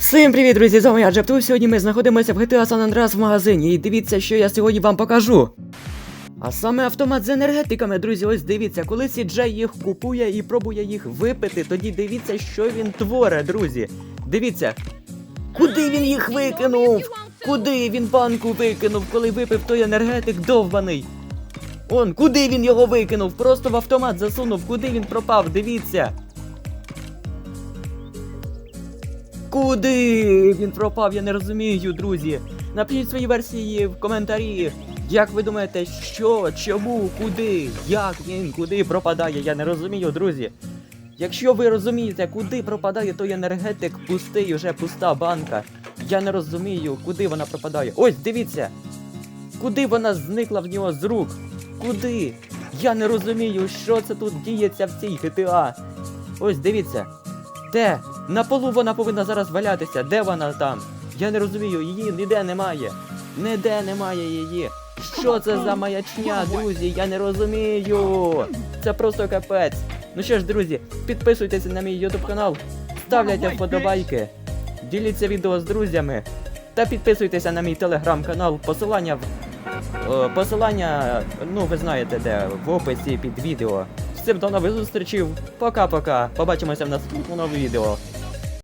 Всім привіт, друзі! З вами я Джепту. Сьогодні ми знаходимося в GTA San Andreas в магазині. І дивіться, що я сьогодні вам покажу. А саме автомат з енергетиками, друзі, ось дивіться, коли Сіджей їх купує і пробує їх випити, тоді дивіться, що він творе, друзі. Дивіться. Куди він їх викинув? Куди він банку викинув, коли випив той енергетик довбаний? Он, куди він його викинув? Просто в автомат засунув, куди він пропав, дивіться. Куди він пропав, я не розумію, друзі. Напишіть свої версії в коментарі. Як ви думаєте, що, чому, куди, як він, куди пропадає, я не розумію, друзі. Якщо ви розумієте, куди пропадає той енергетик пустий, уже пуста банка. Я не розумію, куди вона пропадає. Ось, дивіться! Куди вона зникла в нього з рук? Куди? Я не розумію, що це тут діється в цій GTA. Ось дивіться. Де? На полу вона повинна зараз валятися. Де вона там? Я не розумію, її ніде немає. Ніде немає її. Що це за маячня, друзі? Я не розумію. Це просто капець. Ну що ж, друзі, підписуйтесь на мій YouTube канал, ставляйте вподобайки, діліться відео з друзями та підписуйтеся на мій телеграм-канал. Посилання в Е, Посилання, ну ви знаєте де, в описі під відео. Всім до нових зустрічей. Пока-пока. Побачимося в наступному відео.